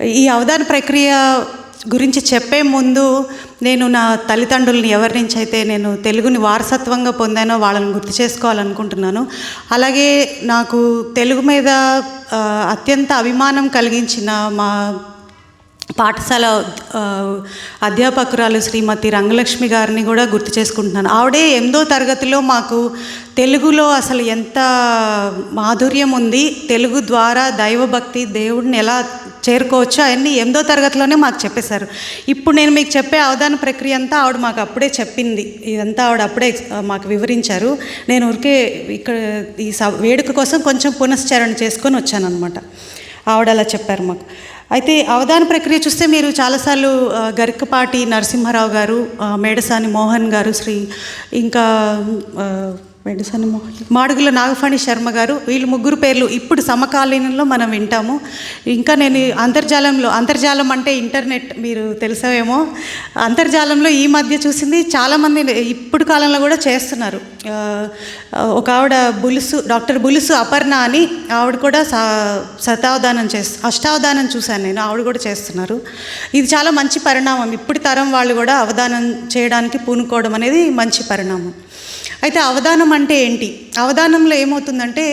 ఈ అవధాన ప్రక్రియ గురించి చెప్పే ముందు నేను నా తల్లిదండ్రులని ఎవరి నుంచి అయితే నేను తెలుగుని వారసత్వంగా పొందానో వాళ్ళని గుర్తు చేసుకోవాలనుకుంటున్నాను. అలాగే నాకు తెలుగు మీద అత్యంత అభిమానం కలిగించిన మా పాఠశాల అధ్యాపకురాలు శ్రీమతి రంగలక్ష్మి గారిని కూడా గుర్తు చేసుకుంటున్నాను. ఆవిడే ఎనిమిదో తరగతిలో మాకు తెలుగులో అసలు ఎంత మాధుర్యం ఉంది తెలుగు ద్వారా దైవభక్తి దేవుడిని ఎలా చేరుకోవచ్చు అవన్నీ ఎనిమిదో తరగతిలోనే మాకు చెప్పేశారు. ఇప్పుడు నేను మీకు చెప్పే అవధాన ప్రక్రియ అంతా ఆవిడ మాకు అప్పుడే చెప్పింది. ఇదంతా ఆవిడ అప్పుడే మాకు వివరించారు. నేను ఊరికే ఇక్కడ ఈ స వేడుక కోసం కొంచెం పునశ్చరణ చేసుకొని వచ్చాను అనమాట ఆవిడ అలా చెప్పారు మాకు. అయితే అవధాన ప్రక్రియ చూస్తే మీరు చాలాసార్లు గరికపాటి నరసింహారావు గారు మేడసాని మోహన్ గారు శ్రీ ఇంకా ఆ, మాడుగుల నాగఫణి శర్మ గారు వీళ్ళు ముగ్గురు పేర్లు ఇప్పుడు సమకాలీనంలో మనం వింటాము. ఇంకా నేను అంతర్జాలంలో అంతర్జాలం అంటే ఇంటర్నెట్ మీరు తెలుసావేమో. అంతర్జాలంలో ఈ మధ్య చూసింది చాలామంది ఇప్పుడు కాలంలో కూడా చేస్తున్నారు. ఒక ఆవిడ బులుసు డాక్టర్ బులుసు అపర్ణ అని ఆవిడ కూడా సా శతావధానం చేస్తు అష్టావధానం చూశాను నేను ఆవిడ కూడా చేస్తున్నారు. ఇది చాలా మంచి పరిణామం. ఇప్పుడు తరం వాళ్ళు కూడా అవధానం చేయడానికి పూనుకోవడం అనేది మంచి పరిణామం. అయితే అవధానం అంటే ఏంటి? అవధానంలో ఏమవుతుందంటే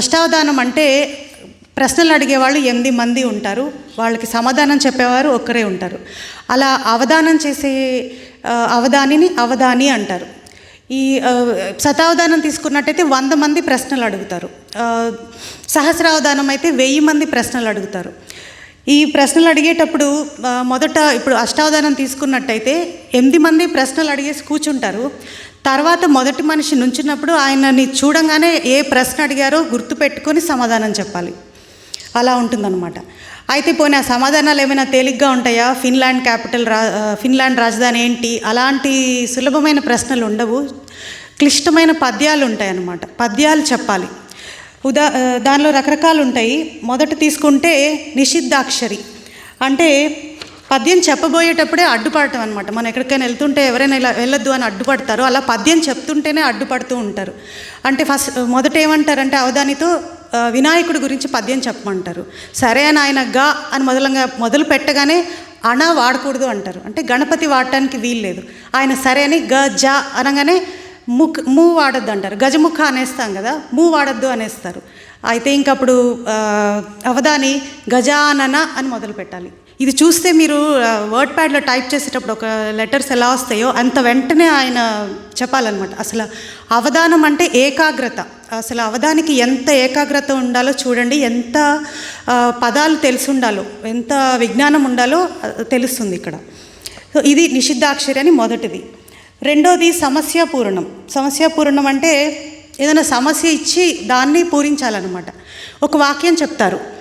అష్టావధానం అంటే ప్రశ్నలు అడిగేవాళ్ళు ఎనిమిది మంది ఉంటారు. వాళ్ళకి సమాధానం చెప్పేవారు ఒక్కరే ఉంటారు. అలా అవధానం చేసే అవధానిని అవధాని అంటారు. ఈ శతావధానం తీసుకున్నట్టయితే వంద మంది ప్రశ్నలు అడుగుతారు. సహస్రావధానం అయితే వెయ్యి మంది ప్రశ్నలు అడుగుతారు. ఈ ప్రశ్నలు అడిగేటప్పుడు మొదట ఇప్పుడు అష్టావధానం తీసుకున్నట్టయితే ఎనిమిది మంది ప్రశ్నలు అడిగేసి కూర్చుంటారు. తర్వాత మొదటి మనిషి నుంచున్నప్పుడు ఆయనని చూడంగానే ఏ ప్రశ్న అడిగారో గుర్తుపెట్టుకొని సమాధానం చెప్పాలి. అలా ఉంటుందన్నమాట. అయితే పోనీ ఆ సమాధానాలు ఏమైనా తేలిగ్గా ఉంటాయా? ఫిన్లాండ్ క్యాపిటల్ రా ఫిన్లాండ్ రాజధాని ఏంటి? అలాంటి సులభమైన ప్రశ్నలు ఉండవు. క్లిష్టమైన పద్యాలు ఉంటాయన్నమాట. పద్యాలు చెప్పాలి. ఉదా దానిలో రకరకాలు ఉంటాయి. మొదట తీసుకుంటే నిషిద్ధాక్షరి. అంటే పద్యం చెప్పబోయేటప్పుడే అడ్డుపడటం అనమాట మనం ఎక్కడికైనా వెళ్తుంటే ఎవరైనా ఇలా వెళ్ళొద్దు అని అడ్డుపడతారు. అలా పద్యం చెప్తుంటేనే అడ్డుపడుతూ ఉంటారు. అంటే ఫస్ట్ మొదట ఏమంటారంటే అవధానితో వినాయకుడి గురించి పద్యం చెప్పమంటారు. సరే అని ఆయన గా అని మొదలంగా మొదలు పెట్టగానే అణ వాడకూడదు అంటారు. అంటే గణపతి వాడటానికి వీల్లేదు ఆయన సరే అని గ జ అనగానే ముక్ మూ వాడద్దు అంటారు. గజముఖ అనేస్తాం కదా మూ వాడద్దు అనేస్తారు. అయితే ఇంకప్పుడు అవధాని గజానన అని మొదలు పెట్టాలి. ఇది చూస్తే మీరు వర్డ్ ప్యాడ్లో టైప్ చేసేటప్పుడు ఒక లెటర్స్ ఎలా వస్తాయో అంత వెంటనే ఆయన చెప్పాలన్నమాట. అసలు అవధానం అంటే ఏకాగ్రత. అసలు అవధానికి ఎంత ఏకాగ్రత ఉండాలో చూడండి ఎంత పదాలు తెలిసి ఉండాలో ఎంత విజ్ఞానం ఉండాలో తెలుస్తుంది ఇక్కడ. సో ఇది నిషిద్ధాక్షరి అని మొదటిది. రెండోది సమస్య పూరణం. పూరణం అంటే ఏదైనా సమస్య ఇచ్చి దాన్ని పూరించాలన్నమాట. ఒక వాక్యం చెప్తారు.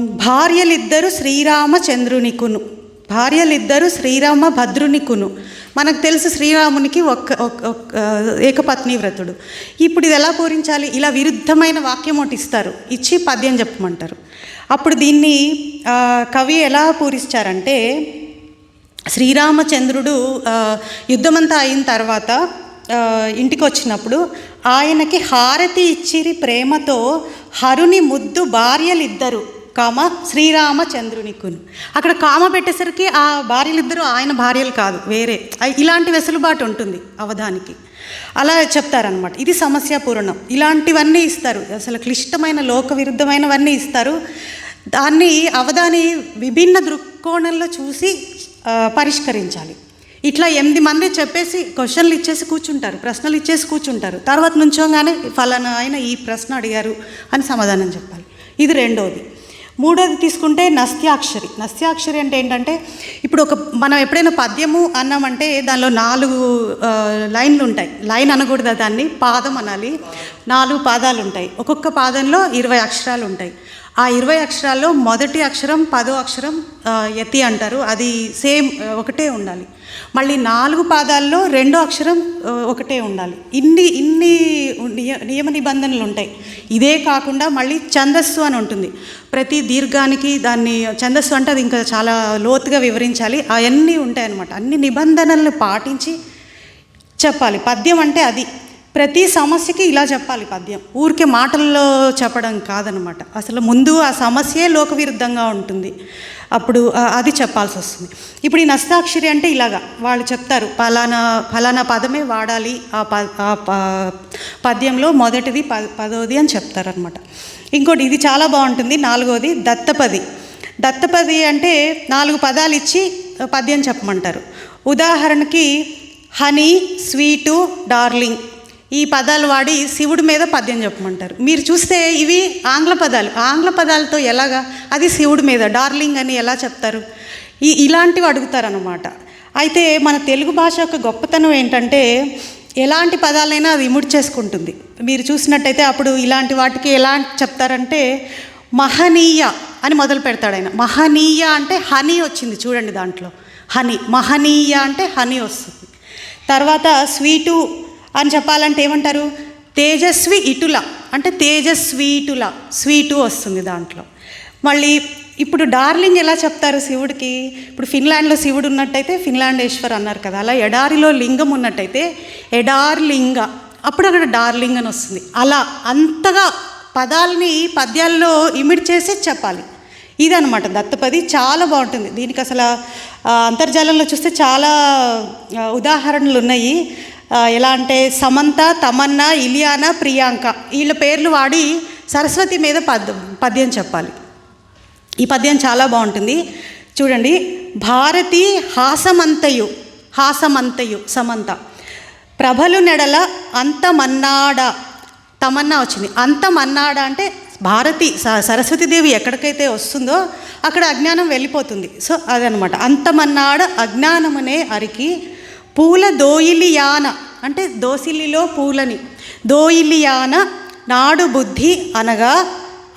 భార్యలిద్దరు శ్రీరామచంద్రునికును. భార్యలిద్దరు శ్రీరామ భద్రునికును మనకు తెలుసు శ్రీరామునికి ఒక్క ఒక్క- ఒక్క- ఏకపత్ని వ్రతుడు. ఇప్పుడు ఇది ఎలా పూరించాలి? ఇలా విరుద్ధమైన వాక్యం ఒకటి ఇస్తారు. ఇచ్చి పద్యం చెప్పమంటారు. అప్పుడు దీన్ని కవి ఎలా పూరిస్తారంటే శ్రీరామచంద్రుడు యుద్ధమంతా అయిన తర్వాత ఇంటికి వచ్చినప్పుడు ఆయనకి హారతి ఇచ్చిరి ప్రేమతో హరుని ముద్దు భార్యలిద్దరు కామ శ్రీరామచంద్రునికును. అక్కడ కామ పెట్టేసరికి ఆ భార్యలిద్దరూ ఆయన భార్యలు కాదు వేరే. ఇలాంటి వెసులుబాటు ఉంటుంది అవధానికి. అలా చెప్తారనమాట ఇది సమస్య పూర్ణం. ఇలాంటివన్నీ ఇస్తారు. అసలు క్లిష్టమైన లోక విరుద్ధమైనవన్నీ ఇస్తారు. దాన్ని అవధాని విభిన్న దృక్కోణంలో చూసి పరిష్కరించాలి. ఇట్లా ఎనిమిది మంది చెప్పేసి క్వశ్చన్లు ఇచ్చేసి కూర్చుంటారు ప్రశ్నలు ఇచ్చేసి కూర్చుంటారు. తర్వాత నుంచోగానే ఫలానా ఆయన ఈ ప్రశ్న అడిగారు అని సమాధానం చెప్పాలి. ఇది రెండోది. మూడోది తీసుకుంటే నస్త్యాక్షరి. నస్త్యాక్షరి అంటే ఏంటంటే ఇప్పుడు ఒక మనం ఎప్పుడైనా పద్యము అన్నామంటే దానిలో నాలుగు లైన్లు ఉంటాయి. లైన్ అనకూడదు దాన్ని పాదం అనాలి. నాలుగు పాదాలు ఉంటాయి. ఒక్కొక్క పాదంలో ఇరవై అక్షరాలు ఉంటాయి. ఆ ఇరవై అక్షరాల్లో మొదటి అక్షరం పదో అక్షరం ఎత్తి యతి అంటారు. అది సేమ్ ఒకటే ఉండాలి. మళ్ళీ నాలుగు పాదాల్లో రెండో అక్షరం ఒకటే ఉండాలి. ఇన్ని ఇన్ని నియ నియమ నిబంధనలు ఉంటాయి. ఇదే కాకుండా మళ్ళీ ఛందస్సు అని ఉంటుంది. ప్రతి దీర్ఘానికి దాన్ని ఛందస్సు అంటే అది ఇంకా చాలా లోతుగా వివరించాలి. అవన్నీ ఉంటాయి అన్నమాట. అన్ని నిబంధనలను పాటించి చెప్పాలి. పద్యం అంటే అది. ప్రతి సమస్యకి ఇలా చెప్పాలి పద్యం. ఊరికే మాటల్లో చెప్పడం కాదనమాట అసలు ముందు ఆ సమస్యే లోకవిరుద్ధంగా ఉంటుంది. అప్పుడు అది చెప్పాల్సి వస్తుంది. ఇప్పుడు ఈ నస్తాక్షరి అంటే ఇలాగా వాళ్ళు చెప్తారు ఫలానా ఫలానా పదమే వాడాలి ఆ ప ఆ ప- పద్యంలో మొదటిది పద పదోది అని చెప్తారనమాట ఇంకోటి ఇది చాలా బాగుంటుంది నాలుగోది దత్తపది. దత్తపది అంటే నాలుగు పదాలు ఇచ్చి పద్యం చెప్పమంటారు. ఉదాహరణకి హనీ స్వీటు డార్లింగ్ ఈ పదాలు వాడి శివుడి మీద పద్యం చెప్పమంటారు. మీరు చూస్తే ఇవి ఆంగ్ల పదాలు. ఆంగ్ల పదాలతో ఎలాగా? అది శివుడి మీద. డార్లింగ్ అని ఎలా చెప్తారు? ఈ ఇలాంటివి అడుగుతారనమాట అయితే మన తెలుగు భాష యొక్క గొప్పతనం ఏంటంటే ఎలాంటి పదాలైనా అది ఇముడి చేసుకుంటుంది. మీరు చూసినట్టయితే అప్పుడు ఇలాంటి వాటికి ఎలా చెప్తారంటే మహనీయ అని మొదలు పెడతాడు ఆయన. మహనీయ అంటే హనీ వచ్చింది చూడండి దాంట్లో. హనీ. మహనీయ అంటే హనీ వస్తుంది. తర్వాత స్వీటు అని చెప్పాలంటే ఏమంటారు? తేజస్వి ఇటుల. అంటే తేజస్వీటుల స్వీటు వస్తుంది దాంట్లో. మళ్ళీ ఇప్పుడు డార్లింగ్ ఎలా చెప్తారు శివుడికి? ఇప్పుడు ఫిన్లాండ్లో శివుడు ఉన్నట్టయితే ఫిన్లాండేశ్వర్ అన్నారు కదా. అలా ఎడారిలో లింగం ఉన్నట్టయితే ఎడార్లింగ. అప్పుడు అక్కడ డార్లింగ్ అని వస్తుంది. అలా అంతగా పదాలని పద్యాల్లో ఇమిడి చేసి చెప్పాలి. ఇదనమాట దత్తపది. చాలా బాగుంటుంది. దీనికి అసలు అంతర్జాలంలో చూస్తే చాలా ఉదాహరణలు ఉన్నాయి. ఎలా అంటే సమంత తమన్నా ఇలియానా ప్రియాంక. వీళ్ళ పేర్లు వాడి సరస్వతి మీద పద్ పద్యం చెప్పాలి. ఈ పద్యం చాలా బాగుంటుంది. చూడండి. భారతి హాసమంతయు హాసమంతయు సమంత. ప్రభలు నెడల అంతమన్నాడ. తమన్నా వచ్చింది. అంతమన్నాడ అంటే భారతి స- సరస్వతీదేవి ఎక్కడికైతే వస్తుందో అక్కడ అజ్ఞానం వెళ్ళిపోతుంది. సో అదనమాట అంతమన్నాడ అజ్ఞానమనే అరికి పూల దోయిలియాన అంటే దోసిలిలో పూలని. దోయిలియాన నాడు బుద్ధి అనగా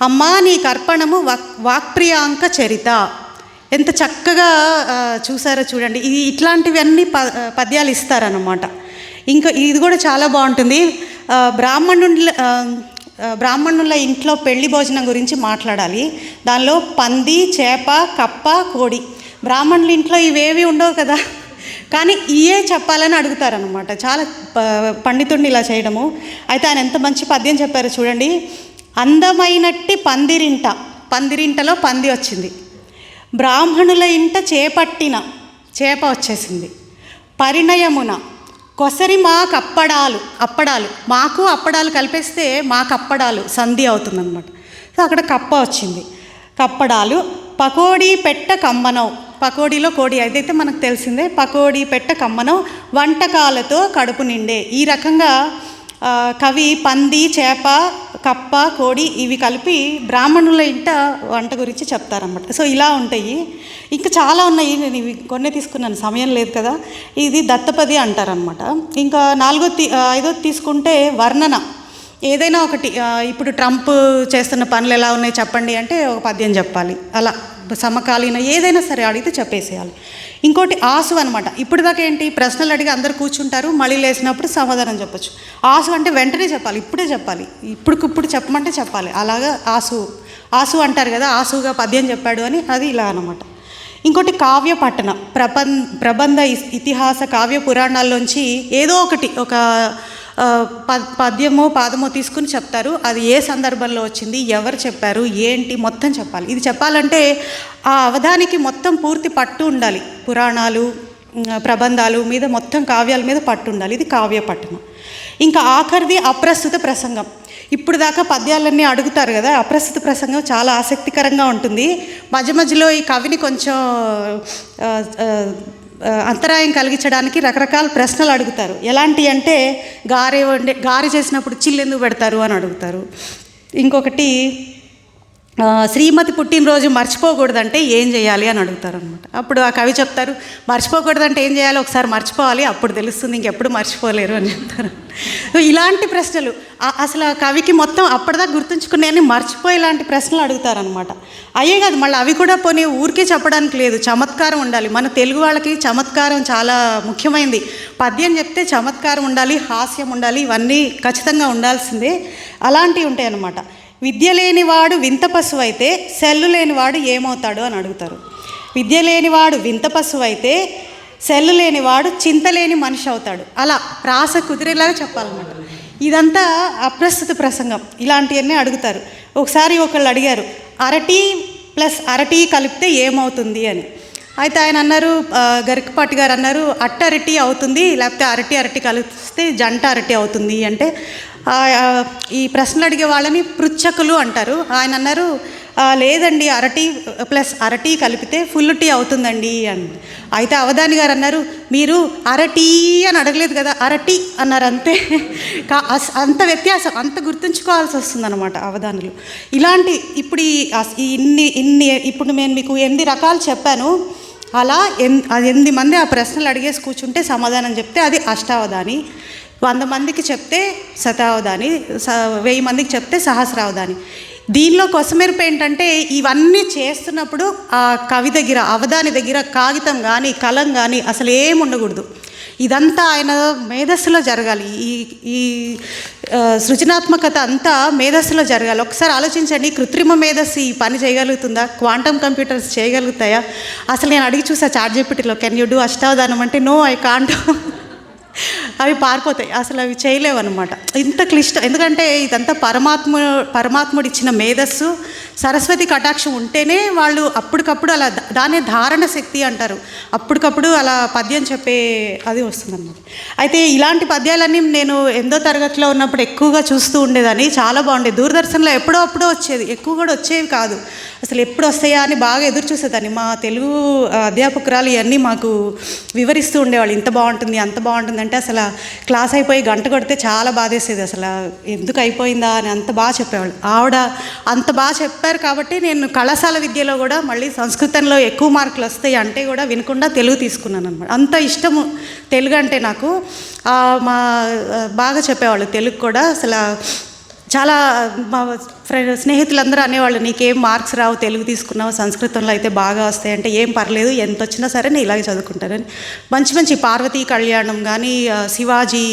అమ్మా నీ కర్పణము వాక్ వాక్ప్రియాంక చరిత. ఎంత చక్కగా చూసారో చూడండి. ఇది ఇట్లాంటివన్నీ ప పద్యాలు ఇస్తారన్నమాట. ఇంకా ఇది కూడా చాలా బాగుంటుంది. బ్రాహ్మణుల బ్రాహ్మణుల ఇంట్లో పెళ్ళి భోజనం గురించి మాట్లాడాలి. దానిలో పంది చేప కప్ప కోడి. బ్రాహ్మణుల ఇంట్లో ఇవేవి ఉండవు కదా? కానీ ఇయే చెప్పాలని అడుగుతారనమాట చాలా పండితుడిని ఇలా చేయడము. అయితే ఆయన ఎంత మంచి పద్యం చెప్పారో చూడండి. అందమైనట్టి పందిరింట పందిరింటలో పంది వచ్చింది. బ్రాహ్మణుల ఇంట చేపట్టిన చేప వచ్చేసింది. పరిణయమున కొసరి మాకు అప్పడాలు అప్పడాలు. మాకు అప్పడాలు కలిపేస్తే మాకు అప్పడాలు సంధి అవుతుందన్నమాట. సో అక్కడ కప్ప వచ్చింది. కప్పడాలు పకోడీ పెట్ట కమ్మనవు పకోడీలో కోడి. అదైతే మనకు తెలిసిందే పకోడీ పెట్ట కమ్మనం వంటకాలతో కడుపు నిండే. ఈ రకంగా కవి పంది చేప కప్ప కోడి ఇవి కలిపి బ్రాహ్మణుల ఇంట వంట గురించి చెప్తారన్నమాట. సో ఇలా ఉంటాయి. ఇంకా చాలా ఉన్నాయి. నేను ఇవి కొన్ని తీసుకున్నాను. సమయం లేదు కదా. ఇది దత్తపది అంటారనమాట ఇంకా నాలుగో ఐదో తీసుకుంటే వర్ణన. ఏదైనా ఒకటి ఇప్పుడు ట్రంప్ చేస్తున్న పనులు ఎలా ఉన్నాయి చెప్పండి అంటే ఒక పద్యం చెప్పాలి. అలా సమకాలీన ఏదైనా సరే అడిగితే చెప్పేసేయాలి. ఇంకోటి ఆసు అనమాట ఇప్పుడు దాకా ఏంటి? ప్రశ్నలు అడిగి అందరు కూర్చుంటారు మళ్ళీ లేచినప్పుడు సమాధానం చెప్పొచ్చు. ఆసు అంటే వెంటనే చెప్పాలి ఇప్పుడే చెప్పాలి. ఇప్పుడుకిప్పుడు చెప్పమంటే చెప్పాలి. అలాగా ఆసు ఆసు అంటారు కదా ఆసుగా పద్యం చెప్పాడు అని అది ఇలా అనమాట ఇంకోటి కావ్య పట్టణ ప్రబం ప్రబంధ ఇతిహాస కావ్య పురాణాల్లోంచి ఏదో ఒకటి ఒక పద్యమో పాదమో తీసుకుని చెప్తారు. అది ఏ సందర్భంలో వచ్చింది ఎవరు చెప్పారు ఏంటి మొత్తం చెప్పాలి. ఇది చెప్పాలంటే ఆ అవధానికి మొత్తం పూర్తి పట్టు ఉండాలి. పురాణాలు ప్రబంధాలు మీద మొత్తం కావ్యాల మీద పట్టు ఉండాలి. ఇది కావ్య పట్టణం ఇంకా ఆఖరిది అప్రస్తుత ప్రసంగం. ఇప్పుడు దాకా పద్యాలన్నీ అడుగుతారు కదా అప్రస్తుత ప్రసంగం చాలా ఆసక్తికరంగా ఉంటుంది. మధ్య మధ్యలో ఈ కవిని కొంచెం అంతరాయం కలిగించడానికి రకరకాల ప్రశ్నలు అడుగుతారు. ఎలాంటి అంటే గారె వండే గారె చేసినప్పుడు చిల్లు ఎందుకు పెడతారు అని అడుగుతారు. ఇంకొకటి శ్రీమతి పుట్టినరోజు మర్చిపోకూడదంటే ఏం చేయాలి అని అడుగుతారు అనమాట అప్పుడు ఆ కవి చెప్తారు మర్చిపోకూడదంటే ఏం చేయాలి? ఒకసారి మర్చిపోవాలి అప్పుడు తెలుస్తుంది ఇంకెప్పుడు మర్చిపోలేరు అని చెప్తారు. సో ఇలాంటి ప్రశ్నలు అసలు ఆ కవికి మొత్తం అప్పటిదాకా గుర్తుంచుకునే మర్చిపోయి ఇలాంటి ప్రశ్నలు అడుగుతారనమాట అయ్యే కాదు మళ్ళీ అవి కూడా పోనీ ఊరికే చెప్పడానికి లేదు చమత్కారం ఉండాలి. మన తెలుగు వాళ్ళకి చమత్కారం చాలా ముఖ్యమైనది పద్యం చెప్తే చమత్కారం ఉండాలి హాస్యం ఉండాలి ఇవన్నీ ఖచ్చితంగా ఉండాల్సిందే. అలాంటివి ఉంటాయి అన్నమాట విద్య లేనివాడు వింత పశువు అయితే సెల్లు లేనివాడు ఏమవుతాడు అని అడుగుతారు. విద్య లేనివాడు వింత పశువు అయితే సెల్లు లేనివాడు చింత లేని మనిషి అవుతాడు. అలా రాస కుదిరేలాగా చెప్పాలన్నమాట. ఇదంతా అప్రస్తుత ప్రసంగం. ఇలాంటివన్నీ అడుగుతారు. ఒకసారి ఒకళ్ళు అడిగారు అరటి ప్లస్ అరటి కలిపితే ఏమవుతుంది అని. అయితే ఆయన అన్నారు గరికపాటి గారు అన్నారు అట్టరటి అవుతుంది లేకపోతే అరటి అరటి కలిపిస్తే జంట అరటి అవుతుంది అంటే ఈ ప్రశ్నలు అడిగే వాళ్ళని పృచ్ఛకులు అంటారు. ఆయన అన్నారు లేదండి అరటి ప్లస్ అరటి కలిపితే ఫుల్ టీ అవుతుందండి అని అయితే అవధాని గారు అన్నారు మీరు అరటి అని అడగలేదు కదా అరటి అన్నారు అంతే. కా- అంత వ్యత్యాసం అంత గుర్తుంచుకోవాల్సి వస్తుంది అనమాట అవధానులు. ఇలాంటి ఇప్పుడు ఈ అస్- ఈ ఇన్ని ఇన్ని ఇప్పుడు నేను మీకు ఎనిమిది రకాలు చెప్పాను అలా ఎన్ అది ఎనిమిది మంది ఆ ప్రశ్నలు అడిగేసి కూర్చుంటే సమాధానం చెప్తే అది అష్టావధాని. వంద మందికి చెప్తే శతావధాని స వెయ్యి మందికి చెప్తే సహస్రావధాని. దీనిలో కొసమెరుపు ఏంటంటే ఇవన్నీ చేస్తున్నప్పుడు ఆ కవి దగ్గర అవధాని దగ్గర కాగితం కానీ కలం కానీ అసలు ఏం ఉండకూడదు. ఇదంతా ఆయన మేధస్సులో జరగాలి. ఈ ఈ సృజనాత్మకత అంతా మేధస్సులో జరగాలి. ఒకసారి ఆలోచించండి కృత్రిమ మేధస్సు ఈ పని చేయగలుగుతుందా? Quantum computers చేయగలుగుతాయా? అసలు నేను అడిగి చూసా చార్ట్ చెప్పిటిలో కెన్ యూ డూ అష్టావధానం? అంటే నో ఐ కాంట్. అవి పారిపోతాయి. అసలు అవి చేయలేవు అనమాట ఇంత క్లిష్టం ఎందుకంటే ఇదంతా పరమాత్మ పరమాత్ముడు ఇచ్చిన మేధస్సు. సరస్వతి కటాక్షం ఉంటేనే వాళ్ళు అప్పటికప్పుడు అలా దానే ధారణ శక్తి అంటారు. అప్పటికప్పుడు అలా పద్యం చెప్పే అది వస్తుందన్నమాట. అయితే ఇలాంటి పద్యాలన్నీ నేను ఎందో తరగతిలో ఉన్నప్పుడు ఎక్కువగా చూస్తూ ఉండేదాన్ని. చాలా బాగుండేది. దూరదర్శన్లో ఎప్పుడో అప్పుడో వచ్చేది. ఎక్కువ కూడా వచ్చేవి కాదు. అసలు ఎప్పుడు వస్తాయా అని బాగా ఎదురు చూసేదాన్ని. మా తెలుగు అధ్యాపకురాలు ఇవన్నీ మాకు వివరిస్తూ ఉండేవాళ్ళు. ఇంత బాగుంటుంది అంత బాగుంటుంది అంటే అసలు క్లాస్ అయిపోయి గంట కొడితే చాలా బాధేసేది. అసలు ఎందుకు అయిపోయిందా అని అంత బాగా చెప్పేవాళ్ళు. ఆవిడ అంత బాగా చెప్పారు కాబట్టి నేను కళాశాల విద్యలో కూడా మళ్ళీ సంస్కృతంలో ఎక్కువ మార్కులు వస్తాయి అంటే కూడా వినకుండా తెలుగు తీసుకున్నాను అనమాట అంత ఇష్టము తెలుగు అంటే నాకు. మా బాగా చెప్పేవాళ్ళు తెలుగు కూడా. అసలు చాలా మా ఫ్రెండ్ స్నేహితులందరూ అనేవాళ్ళు నీకేం మార్క్స్ రావు తెలుగు తీసుకున్నావు సంస్కృతంలో అయితే బాగా వస్తాయి అంటే ఏం పర్లేదు ఎంత వచ్చినా సరే నేను ఇలాగే చదువుకుంటానని. మంచి మంచి పార్వతీ కళ్యాణం కానీ శివాజీ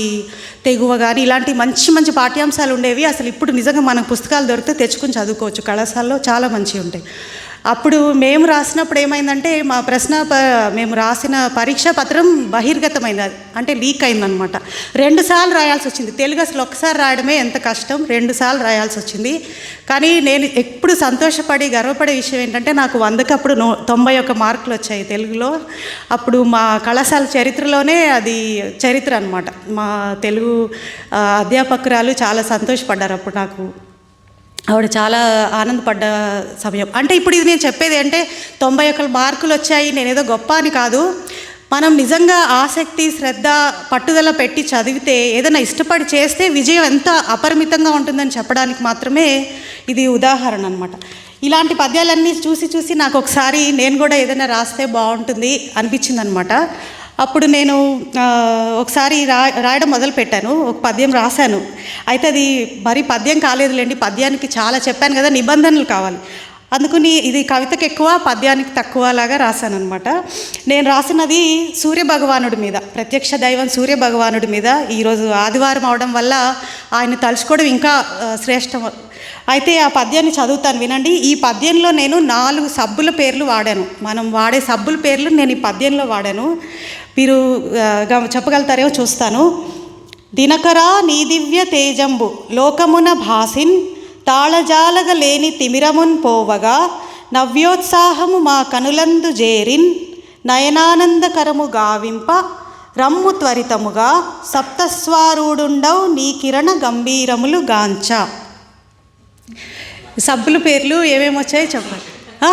తెగువ కానీ ఇలాంటి మంచి మంచి పాఠ్యాంశాలు ఉండేవి. అసలు ఇప్పుడు నిజంగా మనకు పుస్తకాలు దొరికితే తెచ్చుకుని చదువుకోవచ్చు. కళాశాలలో చాలా మంచివి ఉంటాయి. అప్పుడు మేము రాసినప్పుడు ఏమైందంటే మా ప్రశ్న ప మేము రాసిన పరీక్షా పత్రం బహిర్గతమైంది అది అంటే లీక్ అయిందనమాట రెండు సార్లు రాయాల్సి వచ్చింది. తెలుగు అసలు ఒకసారి రాయడమే ఎంత కష్టం రెండు సార్లు రాయాల్సి వచ్చింది. కానీ నేను ఎప్పుడు సంతోషపడి గర్వపడే విషయం ఏంటంటే నాకు వందకప్పుడు నో తొంభై ఒక మార్కులు వచ్చాయి తెలుగులో. అప్పుడు మా కళాశాల చరిత్రలోనే అది చరిత్ర అనమాట మా తెలుగు అధ్యాపకురాలు చాలా సంతోషపడ్డారు అప్పుడు నాకు. ఆవిడ చాలా ఆనందపడ్డ సమయం. అంటే ఇప్పుడు ఇది నేను చెప్పేది అంటే తొంభై ఒక్క మార్కులు వచ్చాయి నేనేదో గొప్ప అని కాదు. మనం నిజంగా ఆసక్తి శ్రద్ధ పట్టుదల పెట్టి చదివితే ఏదైనా ఇష్టపడి చేస్తే విజయం ఎంత అపరిమితంగా ఉంటుందని చెప్పడానికి మాత్రమే ఇది ఉదాహరణ అనమాట ఇలాంటి పద్యాలన్నీ చూసి చూసి నాకు ఒకసారి నేను కూడా ఏదైనా రాస్తే బాగుంటుంది అనిపించింది అనమాట అప్పుడు నేను ఒకసారి రా రాయడం మొదలు పెట్టాను ఒక పద్యం రాశాను. అయితే అది మరి పద్యం కాలేదులేండి పద్యానికి చాలా చెప్పాను కదా నిబంధనలు కావాలి. అందుకని ఇది కవితకు ఎక్కువ పద్యానికి తక్కువ లాగా రాశాను అనమాట నేను రాసినది సూర్యభగవానుడి మీద ప్రత్యక్ష దైవం సూర్యభగవానుడి మీద ఈరోజు ఆదివారం అవడం వల్ల ఆయన తలుచుకోవడం ఇంకా శ్రేష్టం. అయితే ఆ పద్యాన్ని చదువుతాను వినండి. ఈ పద్యంలో నేను నాలుగు సబ్బుల పేర్లు వాడాను. మనం వాడే సబ్బుల పేర్లు నేను ఈ పద్యంలో వాడాను. మీరు ఆ, చెప్పగలుగుతారేమో చూస్తాను. దినకరా నీ దివ్య తేజంబు లోకమున భాసిన్ తాళజాలగ లేని తిమిరమున్ పోవగా నవ్యోత్సాహము మా కనులందు జేరిన్ నయనానందకరము గావింప రమ్ము త్వరితముగా సప్తస్వారూడుండవు నీ కిరణ గంభీరములు గాంచ. సబ్బుల పేర్లు ఏమేమి వచ్చాయో చెప్పండి? ఆ?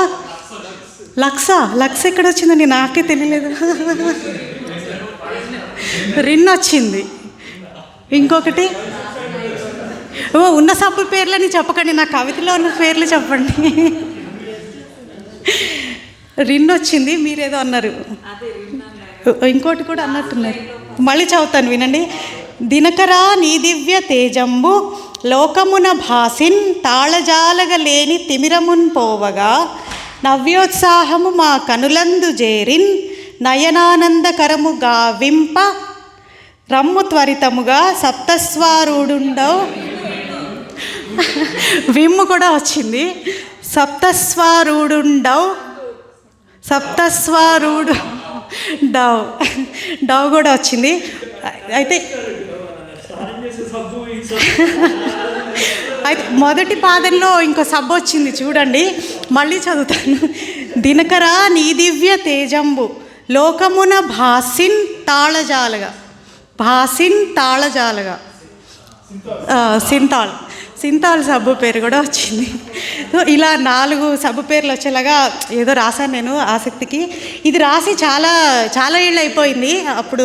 లక్స లక్స్ ఎక్కడ వచ్చిందని నాకే తెలియలేదు. రిన్ వచ్చింది ఇంకొకటి ఓ ఉన్న సబ్బు పేర్లని చెప్పకండి నా కవితలో ఉన్న పేర్లు చెప్పండి. రిన్ వచ్చింది మీరేదో అన్నారు. ఇంకోటి కూడా అన్నట్టున్నారు. మళ్ళీ చదువుతాను వినండి. దినకరా నీ దివ్య తేజంబు లోకమున భాసిన్ తాళజాలగ లేని తిమిరమున్ పోవగా నవ్యోత్సాహము మా కనులందు జేరిన్ నయనానందకరముగా వింప రమ్ము త్వరితముగా సప్తస్వారుడుండవు. విమ్ము కూడా వచ్చింది. సప్తస్వారుడుండవు. సప్తస్వారుడు డవ్ డవ్ కూడా వచ్చింది. అయితే అయితే మొదటి పాదంలో ఇంకో సబ్బు వచ్చింది చూడండి. మళ్ళీ చదువుతాను. దినకర నీ దివ్య తేజంబు. లోకమున భాసిన్ తాళజాలగా. భాసిన్ తాళజాలగా. సింతాల్. సింతాల్ సబ్బు పేరు కూడా వచ్చింది. సో ఇలా నాలుగు సబ్బు పేర్లు వచ్చేలాగా ఏదో రాశాను నేను ఆసక్తికి. ఇది రాసి చాలా చాలా ఏళ్ళు అయిపోయింది. అప్పుడు